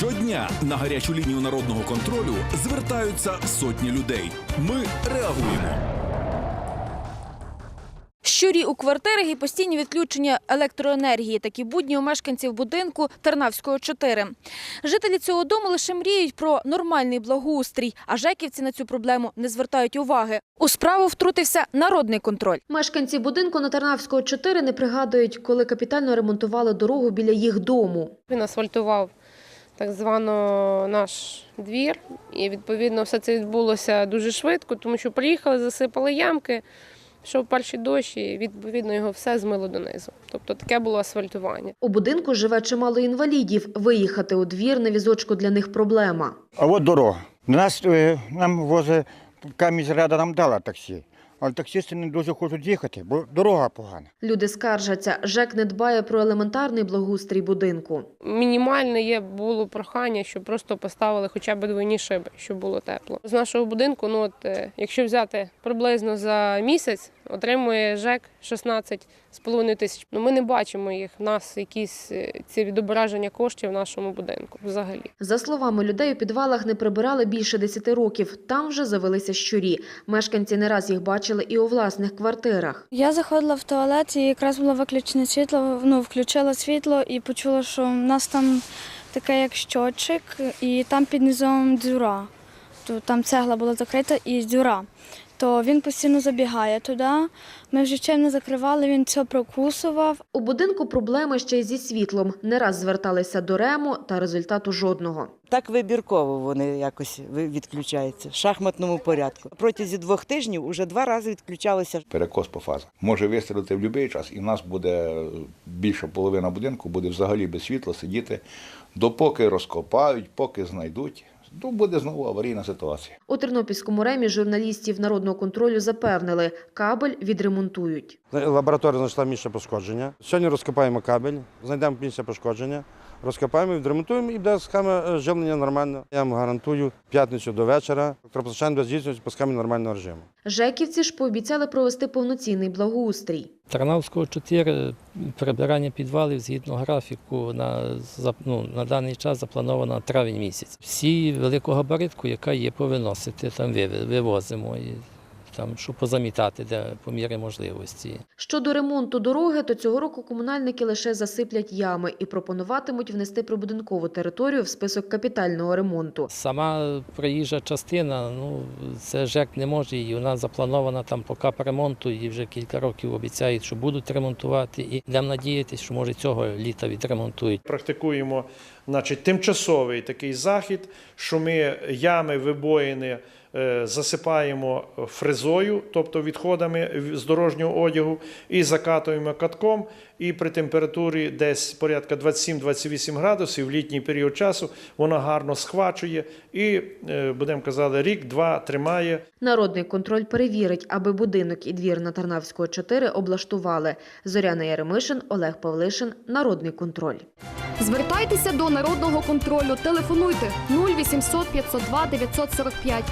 Щодня на гарячу лінію народного контролю звертаються сотні людей. Ми реагуємо. Щурі у квартирах і постійні відключення електроенергії. Такі будні у мешканців будинку Тернавського 4. Жителі цього дому лише мріють про нормальний благоустрій, а жеківці на цю проблему не звертають уваги. У справу втрутився народний контроль. Мешканці будинку на Тернавського 4 не пригадують, коли капітально ремонтували дорогу біля їх дому. Він асфальтував так звано наш двір, і відповідно все це відбулося дуже швидко, тому що приїхали, засипали ямки. Пішов перший дощ, і відповідно його все змило донизу. Тобто таке було асфальтування. У будинку живе чимало інвалідів. Виїхати у двір на візочку для них проблема. А от дорога. Нас е, нам возить камізрада нам дала таксі. Але таксисти не дуже хочуть їхати, бо дорога погана. Люди скаржаться, ЖЕК не дбає про елементарний благоустрій будинку. Мінімальне є було прохання, щоб просто поставили хоча б двойні шиби, щоб було тепло. З нашого будинку, ну от е, якщо взяти приблизно за місяць, отримує ЖЕК 16 з половиною тисяч. Ну ми не бачимо їх. в нас якісь е, ці відображення коштів в нашому будинку взагалі. За словами людей, у підвалах не прибирали більше 10 років. Там вже завелися щурі. Мешканці не раз їх бачили і у власних квартирах. Я заходила в туалет і якраз було виключене світло. Ну, включила світло і почула, що в нас там таке як щочик, і там під низом дзюра. То там цегла була закрита і дзюра. То він постійно забігає туди. Ми вже чим не закривали, він це прокусував. У будинку проблеми ще й зі світлом. Не раз зверталися до РЕМу, та результату жодного. Так вибірково вони якось відключаються в шахматному порядку. Протягом двох тижнів уже два рази відключалися. перекос по фазах. Може вистрілити в будь-який час, і в нас буде більша половина будинку буде взагалі без світла сидіти, допоки розкопають, поки знайдуть. Ну, буде знову аварійна ситуація. У Тернопільському ремі журналістів народного контролю запевнили, кабель відремонтують. Лабораторія знайшла місце пошкодження. Сьогодні розкопаємо кабель, знайдемо місце пошкодження, розкопаємо, відремонтуємо і буде схема е, живлення нормально. Я вам гарантую в п'ятницю до вечора. Електропостачання буде здійснюватися по схемі нормального режиму. Жеківці ж пообіцяли провести повноцінний благоустрій. Тарнавського 4 прибирання підвалів згідно графіку на, ну, на даний час заплановано на травень місяць. Всі великогабаритку, яка є, повиносити, там вивозимо. Там, щоб позамітати, де по мірі можливості. Щодо ремонту дороги, то цього року комунальники лише засиплять ями і пропонуватимуть внести прибудинкову територію в список капітального ремонту. Сама проїжджа частина, ну це ЖЕК не може, і вона запланована там по капремонту, і вже кілька років обіцяють, що будуть ремонтувати. І будемо надіятися, що може цього літа відремонтують. Практикуємо значить, тимчасовий такий захід, що ми ями вибоїни засипаємо фрезою, тобто відходами з дорожнього одягу, і закатуємо катком. І при температурі десь порядка 27-28 градусів в літній період часу вона гарно схвачує і, е, будемо казати, рік-два тримає. Народний контроль перевірить, аби будинок і двір на Тарнавського 4 облаштували. Зоряна Яремишин, Олег Павлишин. Народний контроль. Звертайтеся до народного контролю. Телефонуйте 0800 502 945